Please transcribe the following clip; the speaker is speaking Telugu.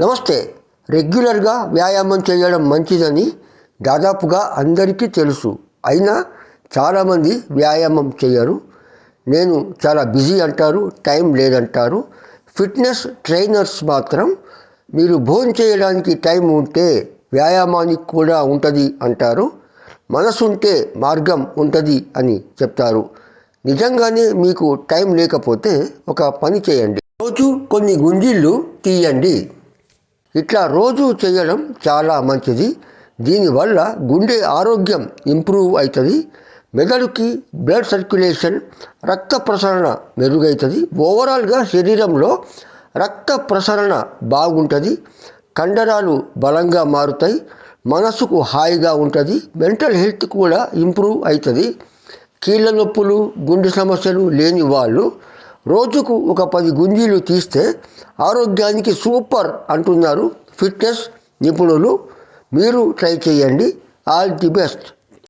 నమస్తే. రెగ్యులర్గా వ్యాయామం చేయడం మంచిదని దాదాపుగా అందరికీ తెలుసు. అయినా చాలామంది వ్యాయామం చేయరు. నేను చాలా బిజీ అంటారు టైం లేదంటారు. ఫిట్నెస్ ట్రైనర్స్ మాత్రం మీరు భోజనం చేయడానికి టైం ఉంటే వ్యాయామానికి కూడా ఉంటుంది అంటారు. మనసుంటే మార్గం ఉంటుంది అని చెప్తారు. నిజంగానే మీకు టైం లేకపోతే ఒక పని చేయండి. రోజు కొన్ని గుంజిళ్ళు తీయండి. ఇట్లా రోజు చేయడం చాలా మంచిది. దీనివల్ల గుండె ఆరోగ్యం ఇంప్రూవ్ అవుతుంది మెదడుకి బ్లడ్ సర్క్యులేషన్ రక్త ప్రసరణ మెరుగవుతుంది ఓవరాల్గా శరీరంలో రక్త ప్రసరణ బాగుంటుంది. కండరాలు బలంగా మారుతాయి. మనసుకు హాయిగా ఉంటుంది. మెంటల్ హెల్త్ కూడా ఇంప్రూవ్ అవుతుంది కీళ్ళ నొప్పులు గుండె సమస్యలు లేని వాళ్ళు రోజుకు ఒక పది గుంజీలు తీస్తే ఆరోగ్యానికి సూపర్ అంటున్నారు ఫిట్నెస్ నిపుణులు. మీరు ట్రై చేయండి. All the best.